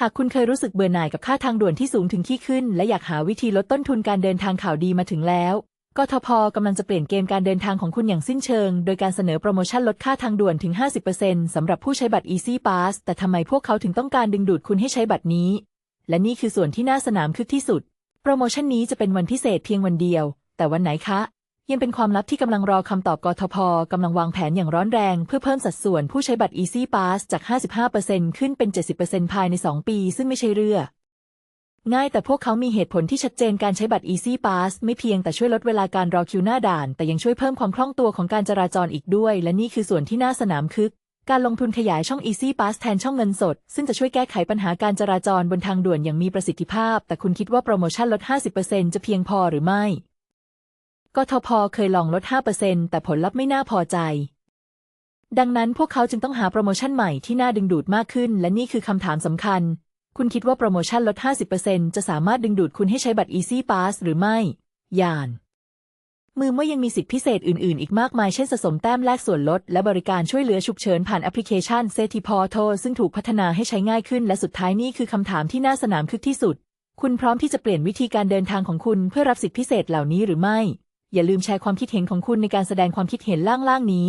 หากคุณเคยรู้สึกเบื่อหน่ายกับค่าทางด่วนที่สูงถึงขี้ขึ้น และอยากหาวิธีลดต้นทุนการเดินทางข่าวดีมาถึงแล้วกทพกำลังจะเปลี่ยนเกมการเดินทางของคุณอย่างสิ้นเชิง โดยการเสนอโปรโมชั่นลดค่าทางด่วนถึง 50%สำหรับผู้ใช้บัตร Easy Pass แต่ทำไมพวกเขาถึงต้องการดึงดูดคุณให้ใช้บัตรนี้ และนี่คือส่วนที่น่าสนามคึกที่สุด โปรโมชั่นนี้จะเป็นวันพิเศษเพียงวันเดียว แต่วันไหนคะ ยังเป็นความลับที่กำลังรอคำตอบกทพกำลังวางแผนอย่างร้อนแรง เพื่อเพิ่มสัดส่วนผู้ใช้บัตร Easy Pass จาก 55%ขึ้นเป็น 70%ภายใน 2 ปี ซึ่งไม่ใช่เรื่องง่ายแต่พวกเขามีเหตุผลที่ชัดเจนการใช้บัตร Easy Pass ไม่เพียงแต่ช่วยลดเวลาการรอคิวหน้าด่าน แต่ยังช่วยเพิ่มความคล่องตัวของการจราจรอีกด้วย และนี่คือส่วนที่น่าสนามคึก การลงทุนขยายช่อง Easy Pass แทนช่องเงินสด ซึ่งจะช่วยแก้ไขปัญหาการจราจรบนทางด่วนอย่างมีประสิทธิภาพ แต่คุณคิดว่าโปรโมชั่นลด 50%จะเพียงพอหรือไม่ กทพเคยลองลด 5%แต่ผลลัพธ์ไม่น่าพอใจ ดังนั้นพวกเขาจึงต้องหาโปรโมชั่นใหม่ที่น่าดึงดูดมากขึ้น และนี่คือคำถามสำคัญ คุณคิดว่าโปรโมชั่นลด 50%จะสามารถดึงดูดคุณให้ใช้บัตร Easy Pass หรือไม่ ยาน มือว่ายังมีสิทธิพิเศษอื่น ๆ อีกมากมาย เช่นสะสมแต้มแลกส่วนลด และบริการช่วยเหลือฉุกเฉินผ่านแอปพลิเคชันเซติพอโทซึ่งถูกพัฒนาให้ใช้ง่ายขึ้น และสุดท้ายนี่คือคำถามที่น่าสนามคึกที่สุด คุณพร้อมที่จะเปลี่ยนวิธีการเดินทางของคุณเพื่อรับสิทธิพิเศษเหล่านี้หรือไม่ อย่าลืมแชร์ความคิดเห็นของคุณในการแสดงความคิดเห็นล่างๆนี้